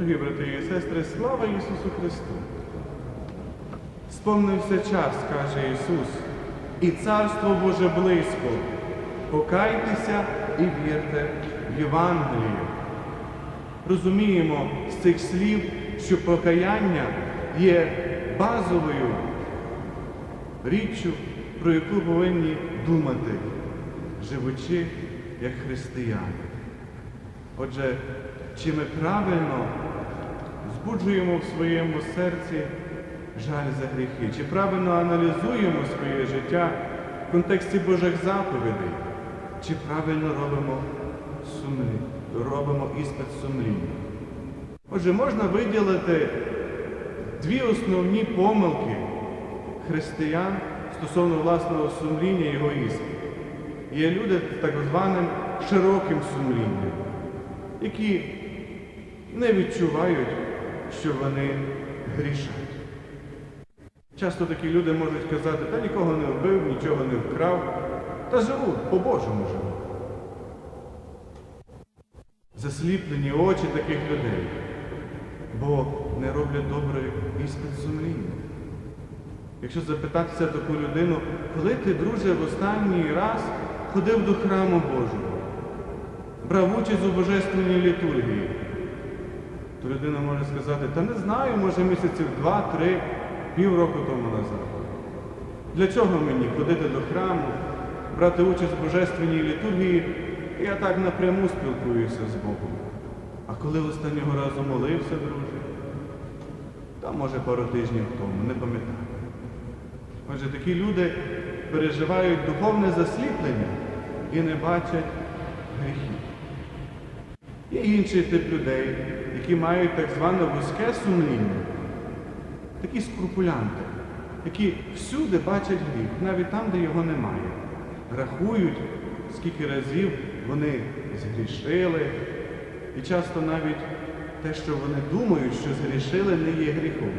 Дорогі брати і сестри, слава Ісусу Христу! Сповнився час, каже Ісус, і Царство Боже близько. Покайтеся і вірте в Євангелію. Розуміємо з цих слів, що покаяння є базовою річчю, про яку повинні думати, живучи як християни. Отже, чи ми правильно збуджуємо в своєму серці жаль за гріхи, чи правильно аналізуємо своє життя в контексті Божих заповідей, чи правильно робимо сумлі, робимо іспит сумління. Отже, можна виділити дві основні помилки християн стосовно власного сумління і егоїзму. Є люди з так званим широким сумлінням, які не відчувають, що вони грішать. Часто такі люди можуть казати, та нікого не вбив, нічого не вкрав, та живуть, по-божому живуть. Засліплені очі таких людей, бо не роблять добрий іспит сумління. Якщо запитатися таку людину, коли ти, друже, в останній раз ходив до храму Божого, брав участь у божественній літургії, то людина може сказати, та не знаю, може місяців два-три, півроку тому назад. Для чого мені ходити до храму, брати участь в божественній літургії, я так напряму спілкуюся з Богом. А коли останнього разу молився, друже, та може пару тижнів тому, не пам'ятаю. Отже, такі люди переживають духовне засліплення і не бачать гріхів. Є інший тип людей, які мають так зване вузьке сумління, такі скрупулянти, які всюди бачать гріх, навіть там, де його немає. Рахують, скільки разів вони згрішили, і часто навіть те, що вони думають, що згрішили, не є гріхом.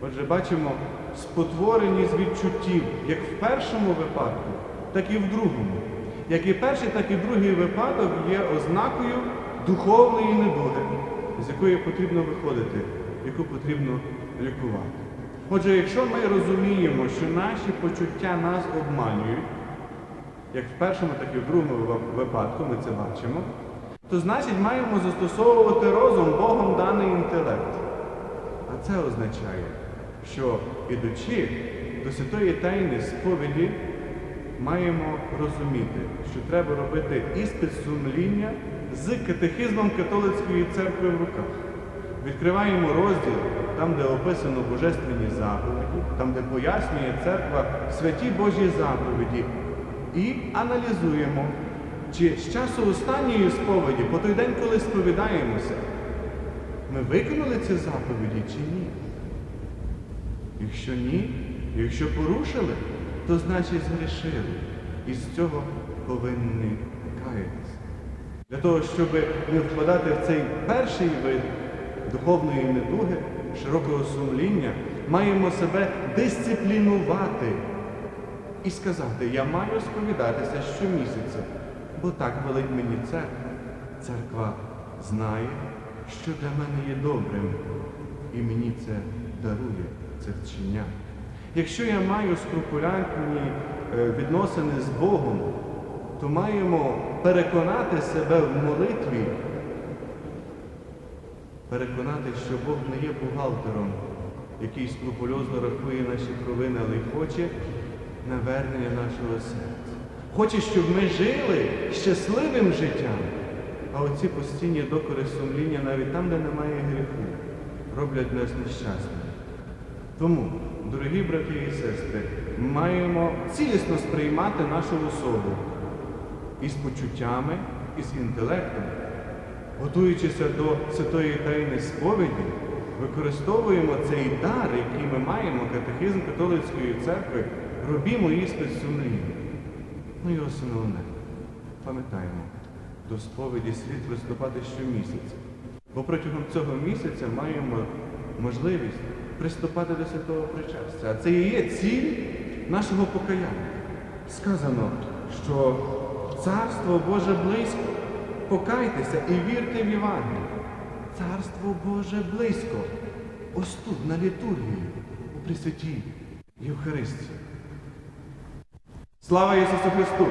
Отже, бачимо спотвореність відчуттів як в першому випадку, так і в другому. Як і перший, так і другий випадок є ознакою духовної недуги, з якої потрібно виходити, яку потрібно лікувати. Отже, якщо ми розуміємо, що наші почуття нас обманюють, як в першому, так і в другому випадку, ми це бачимо, то значить маємо застосовувати розум Богом даний інтелект. А це означає, що ідучи до святої тайни сповіді, маємо розуміти, що треба робити іспит сумління з катехизмом католицької церкви в руках. Відкриваємо розділ, там, де описано божественні заповіді, там, де пояснює церква святі Божі заповіді, і аналізуємо, чи з часу останньої сповіді, по той день, коли сповідаємося, ми виконали ці заповіді чи ні? Якщо ні, якщо порушили, то значить згрішили. І з цього повинні каятися. Для того, щоб не впадати в цей перший вид духовної недуги, широкого сумління, маємо себе дисциплінувати і сказати, я маю сповідатися щомісяця, бо так велить мені церква. Церква знає, що для мене є добрим, і мені це дарує, це вчення. Якщо я маю скрупулянтні е, відносини з Богом, то маємо переконати себе в молитві, переконати, що Бог не є бухгалтером, який скрупульозно рахує наші провини, але й хоче навернення нашого серця. Хоче, щоб ми жили щасливим життям. А оці постійні докори сумління навіть там, де немає гріху, роблять нас нещасними. Тому, дорогі брати і сестри, маємо цілісно сприймати нашу особу із почуттями, із інтелектом. Готуючися до святої тайни сповіді, використовуємо цей дар, який ми маємо, катехизм католицької церкви, робімо іспит сумління. Ну і основне, пам'ятаємо, до сповіді слід приступати щомісяця. Бо протягом цього місяця маємо можливість приступати до святого причастя. А це і є ціль нашого покаяння. Сказано, що Царство Боже близько. Покайтеся і вірте в Євангелію. Царство Боже близько. Ось тут, на літургії, у Пресвятій Євхаристії. Слава Ісусу Христу!